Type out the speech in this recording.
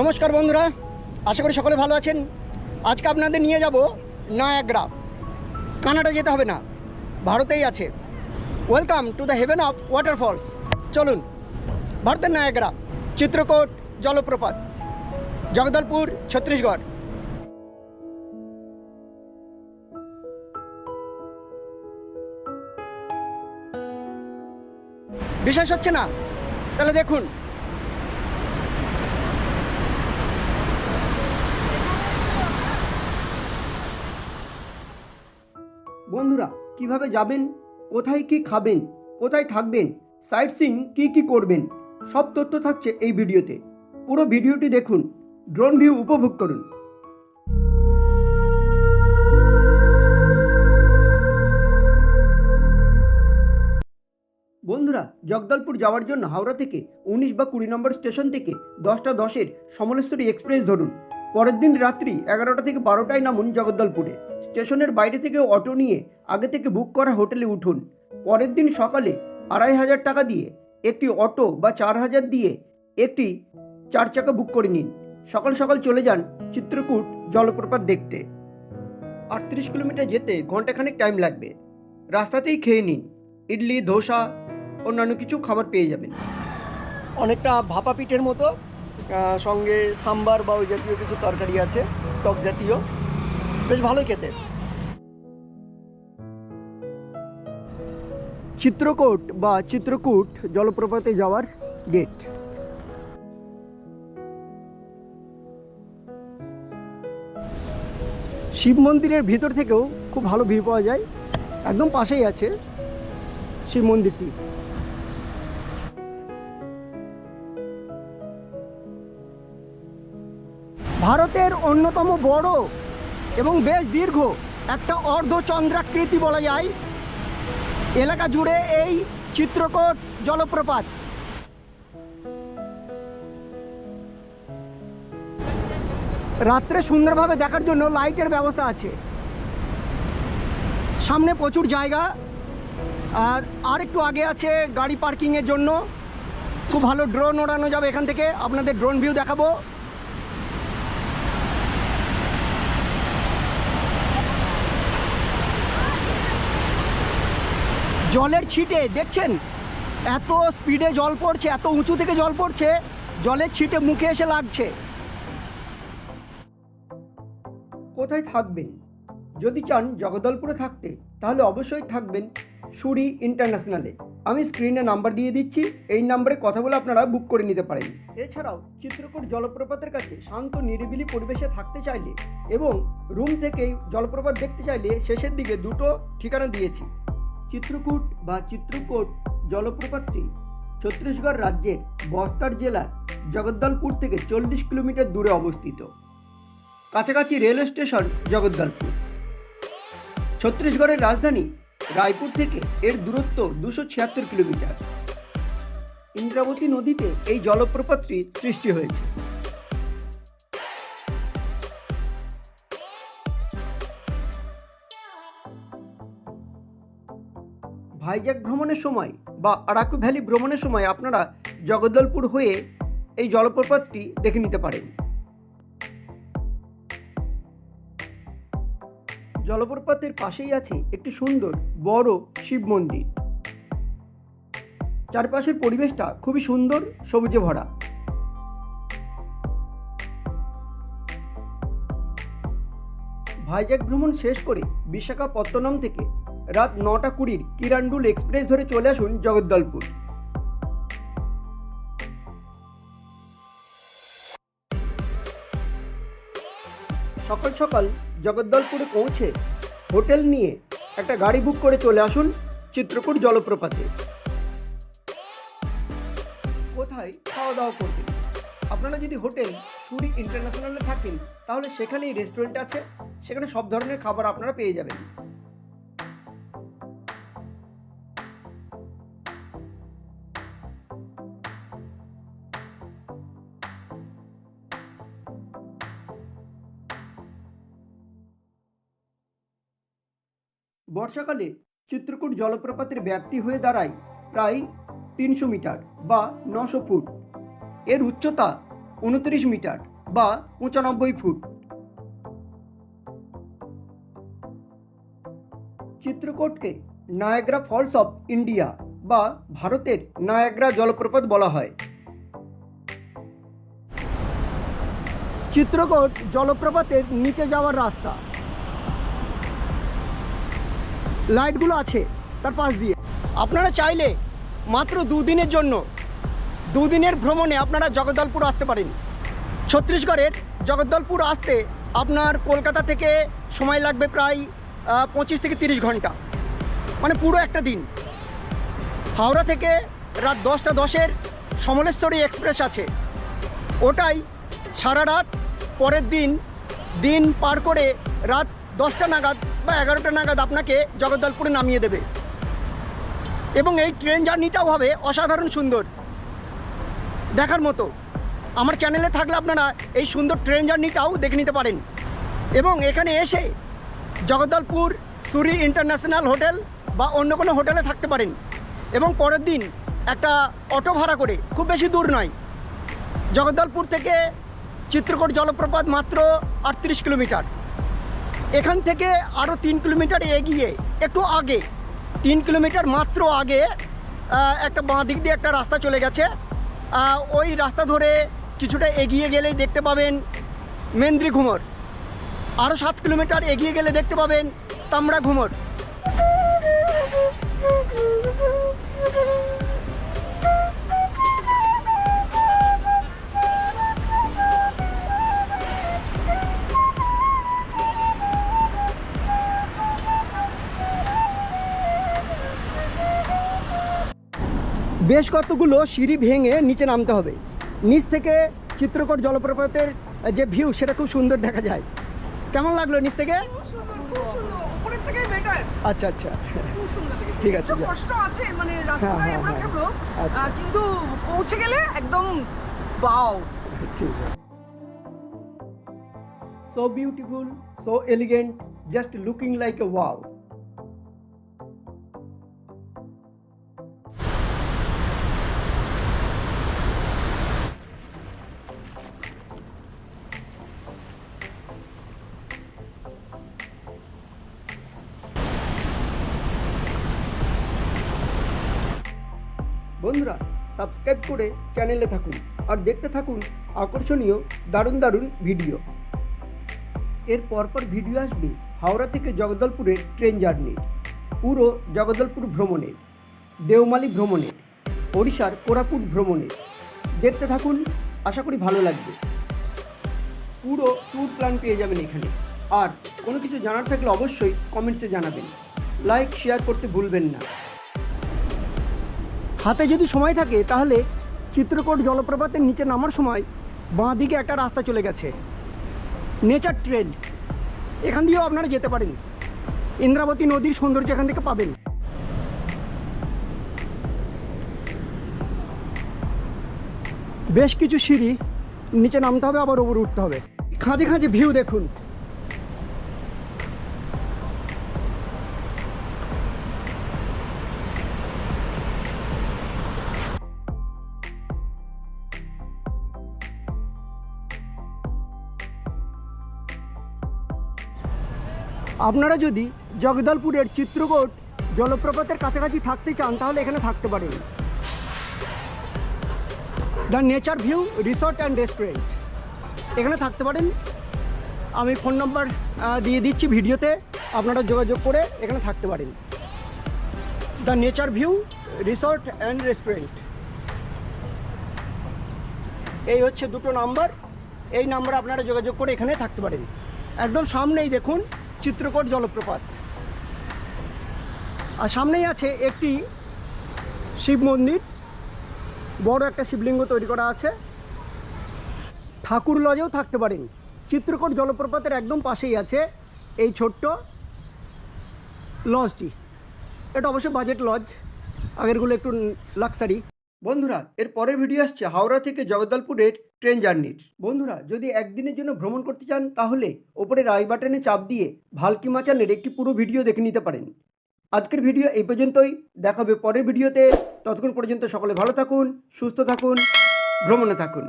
নমস্কার বন্ধুরা, আশা করি সকলে ভালো আছেন। আজকে আপনাদের নিয়ে যাব নয়াগ্রা। কানাডা যেতে হবে না, ভারতেই আছে। Welcome to the heaven of waterfalls চলুন, ভারতের নয়াগ্রা, চিত্রকোট, জলপ্রপাত, জগদলপুর, ছত্তিশগড়। বিশ্বাস হচ্ছে না? তাহলে দেখুন কীভাবে যাবেন? কোথায় কি খাবেন? কোথায় থাকবেন? সাইট সিং কী কী করবেন? সব তথ্য থাকছে এই ভিডিওতে। পুরো ভিডিওটি দেখুন। ড্রোন ভিউ উপভোগ করুন। বন্ধুরা, জগদলপুর যাওয়ার জন্য হাওড়া থেকে উনিশ বা কুড়ি নম্বর স্টেশন থেকে দশটা দশের সমলেশ্বরী এক্সপ্রেস ধরুন। পরের দিন রাত্রি এগারোটা থেকে বারোটায় নামুন জগদ্দলপুরে। স্টেশনের বাইরে থেকে অটো নিয়ে আগে থেকে বুক করা হোটেলে উঠুন। পরের দিন সকালে আড়াই হাজার টাকা দিয়ে একটি অটো বা চার হাজার দিয়ে একটি চার চাকা বুক করে নিন। সকাল সকাল চলে যান চিত্রকূট জলপ্রপাত দেখতে। আটত্রিশ কিলোমিটার যেতে ঘন্টাখানেক টাইম লাগবে। রাস্তাতেই খেয়ে নিন। ইডলি, ধোসা, অন্যান্য কিছু খাবার পেয়ে যাবেন। অনেকটা ভাপা পিঠের মতো সঙ্গে সাম্বার বা ওই জাতীয় কিছু তরকারি আছে, টক জাতীয়। বেশ ভালোই খেতে। চিত্রকূট বা চিত্রকূট জলপ্রপাতে যাওয়ার গেট শিব মন্দিরের ভিতর থেকেও খুব ভালো ভিউ পাওয়া যায়। একদম পাশেই আছে শিব মন্দিরটি। ভারতের অন্যতম বড় এবং বেশ দীর্ঘ একটা অর্ধচন্দ্রাকৃতি বলা যায়। এলাকা জুড়ে এই চিত্রকূট জলপ্রপাত। রাত্রে সুন্দরভাবে দেখার জন্য লাইটের ব্যবস্থা আছে। সামনে প্রচুর জায়গা। আর আর একটু আগে আছে গাড়ি পার্কিংয়ের জন্য। খুব ভালো ড্রোন ওড়ানো যাবে এখান থেকে। আপনাদের ড্রোন ভিউ দেখাবো। জলের ছিটে, দেখছেন? এত স্পিডে জল পড়ছে, এত উঁচু থেকে জল পড়ছে, জলের ছিটে মুখে এসে লাগছে। কোথায় থাকবেন? যদি চান জগদলপুরে থাকতে, তাহলে অবশ্যই থাকবেন সুরি ইন্টারন্যাশনালে। আমি স্ক্রিনে নাম্বার দিয়ে দিচ্ছি, এই নাম্বারে কথা বলে আপনারা বুক করে নিতে পারেন। এছাড়াও, চিত্রকূট জলপ্রপাতের কাছে শান্ত, নিরিবিলি পরিবেশে থাকতে চাইলে এবং রুম থেকেই জলপ্রপাত দেখতে চাইলে শেষের দিকে দুটো ঠিকানা দিয়েছি। চিত্রকূট বা চিত্রকূট জলপ্রপাতটি ছত্তিশগড় রাজ্যের বস্তার জেলার জগদ্দলপুর থেকে চল্লিশ কিলোমিটার দূরে অবস্থিত। কাছাকাছি রেল স্টেশন জগদ্দলপুর। ছত্তিশগড়ের রাজধানী রায়পুর থেকে এর দূরত্ব দুশো ছিয়াত্তর কিলোমিটার। ইন্দ্রাবতী নদীতে এই জলপ্রপাতটি সৃষ্টি হয়েছে। ভাইজ্যাক ভ্রমণের সময় বা আরাকু ভ্যালি ভ্রমণের সময় আপনারা জগদ্দলপুর হয়ে এই জলপ্রপাতটি দেখে নিতে পারেন। জলপ্রপাতের পাশেই আছে একটি সুন্দর, বড় শিব মন্দির। চারপাশের পরিবেশটা খুবই সুন্দর, সবুজে ভরা। ভাইজ্যাক ভ্রমণ শেষ করে বিশাখাপত্তনম থেকে রাত নটা কুড়ির কিরান্ডুল এক্সপ্রেস ধরে চলে আসুন জগদ্দলপুর। সকাল সকাল জগদ্দলপুরে পৌঁছে হোটেল নিয়ে একটা গাড়ি বুক করে চলে আসুন চিত্রকূট জলপ্রপাতে। কোথায় খাওয়া দাওয়া করবেন? আপনারা যদি হোটেল সুরি ইন্টারন্যাশনালে থাকেন, তাহলে সেখানেই রেস্টুরেন্ট আছে, সেখানে সব ধরনের খাবার আপনারা পেয়ে যাবেন। বর্ষাকালে চিত্রকূট জলপ্রপাতের ব্যাপ্তি হয়ে দাঁড়ায় প্রায় তিনশো মিটার বা নশো ফুট। এর উচ্চতা উনত্রিশ মিটার বা পঁচানব্বই ফুট। চিত্রকূটকে নায়াগ্রা ফলস অফ ইন্ডিয়া বা ভারতের নায়াগ্রা জলপ্রপাত বলা হয়। চিত্রকূট জলপ্রপাতের নিচে যাওয়ার রাস্তা লাইটগুলো আছে তার পাশ দিয়ে। আপনারা চাইলে মাত্র দুদিনের জন্য, দুদিনের ভ্রমণে আপনারা জগদ্দলপুর আসতে পারেন। ছত্তিশগড়ের জগদ্দলপুর আসতে আপনার কলকাতা থেকে সময় লাগবে প্রায় পঁচিশ থেকে তিরিশ ঘণ্টা। মানে পুরো একটা দিন। হাওড়া থেকে রাত দশটা দশের সমলেশ্বরী এক্সপ্রেস আছে। ওটাই সারা রাত পরের দিন দিন পার করে রাত দশটা নাগাদ বা এগারোটা নাগাদ আপনাকে জগদ্দলপুরে নামিয়ে দেবে। এবং এই ট্রেন জার্নিটাও হবে অসাধারণ সুন্দর। দেখার মতো। আমার চ্যানেলে থাকলে আপনারা এই সুন্দর ট্রেন জার্নিটাও দেখে নিতে পারেন। এবং এখানে এসে জগদ্দলপুর সুরি ইন্টারন্যাশনাল হোটেল বা অন্য কোনো হোটেলে থাকতে পারেন। এবং পরের দিন একটা অটো ভাড়া করে, খুব বেশি দূর নয়। জগদ্দলপুর থেকে চিত্রকূট জলপ্রপাত মাত্র আটত্রিশ কিলোমিটার। এখান থেকে আরও তিন কিলোমিটার এগিয়ে, একটু আগে, তিন কিলোমিটার মাত্র আগে একটা বাঁ দিক দিয়ে একটা রাস্তা চলে গেছে। ওই রাস্তা ধরে কিছুটা এগিয়ে গেলেই দেখতে পাবেন মেন্দ্রি ঘুমর আরও সাত কিলোমিটার এগিয়ে গেলে দেখতে পাবেন তামড়া ঘুমর বেশ কতগুলো সিঁড়ি ভেঙে নিচে নামতে হবে। নিচ থেকে চিত্রকট জলপ্রপাতের যে ভিউ সেটা খুব সুন্দর দেখা যায়। কেমন লাগল নিচ থেকে। আচ্ছা আচ্ছা। ঠিক আছে, কষ্ট আছে, মানে হ্যাঁ, আমরা হ্যাঁ, থাকল, আচ্ছা। কিন্তু পৌঁছে গেলে একদম বাও ঠিক so beautiful so elegant just looking like a wow বন্ধুরা সাবস্ক্রাইব করে চ্যানেলে থাকুন আর দেখতে থাকুন আকর্ষণীয় দারুণ দারুণ ভিডিও এর পরপর ভিডিও আসবে হাওড়া থেকে জগদলপুরের ট্রেন জার্নির পুরো জগদলপুর ভ্রমণের দেওমালি ভ্রমণের ওড়িশার কোরাপুট ভ্রমণের দেখতে থাকুন, আশা করি ভালো লাগবে। পুরো ট্যুর প্ল্যান পেয়ে যাবেন এখানে। আর কোনো কিছু জানার থাকলে অবশ্যই কমেন্টসে জানাবেন। লাইক শেয়ার করতে ভুলবেন না। হাতে যদি সময় থাকে, তাহলে চিত্রকূট জলপ্রপাতের নিচে নামার সময় বাঁ দিকে একটা রাস্তা চলে গেছে। Nature trail. এখান দিয়েও আপনারা যেতে পারেন। ইন্দ্রাবতী নদীর সৌন্দর্য এখান থেকে পাবেন। বেশ কিছু সিঁড়ি নিচে নামতে হবে, আবার ওপরে উঠতে হবে। খাঁজে খাঁজে ভিউ দেখুন। আপনারা যদি জগদলপুরের চিত্রকূট জলপ্রপাতের কাছাকাছি থাকতে চান, তাহলে এখানে থাকতে পারেন। The nature view resort and restaurant এখানে থাকতে পারেন। আমি ফোন নাম্বার দিয়ে দিচ্ছি ভিডিওতে, আপনারা যোগাযোগ করে এখানে থাকতে পারেন। The nature view resort and restaurant এই হচ্ছে দুটো নাম্বার। এই নাম্বারে আপনারা যোগাযোগ করে এখানে থাকতে পারেন। একদম সামনেই দেখুন চিত্রকূট জলপ্রপাত। আর সামনেই আছে একটি শিব মন্দির। বড় একটা শিবলিঙ্গ তৈরি করা আছে। ঠাকুর লজেও থাকতে পারেন। চিত্রকূট জলপ্রপাতের একদম পাশেই আছে এই ছোট্ট লজটি। এটা অবশ্য বাজেট লজ আগেরগুলো একটু লাক্সারি বন্ধুরা, এর পরের ভিডিও আসছে হাওড়া থেকে জগদলপুরের ট্রেন জার্নির বন্ধুরা, যদি একদিনের জন্য ভ্রমণ করতে চান, তাহলে ওপরে রাই বাটনে চাপ দিয়ে ভালকি মাচানের একটি পুরো ভিডিও দেখে নিতে পারেন। আজকের ভিডিও এই পর্যন্তই। দেখাবে পরের ভিডিওতে ততক্ষণ পর্যন্ত সকলে ভালো থাকুন, সুস্থ থাকুন, ভ্রমণে থাকুন।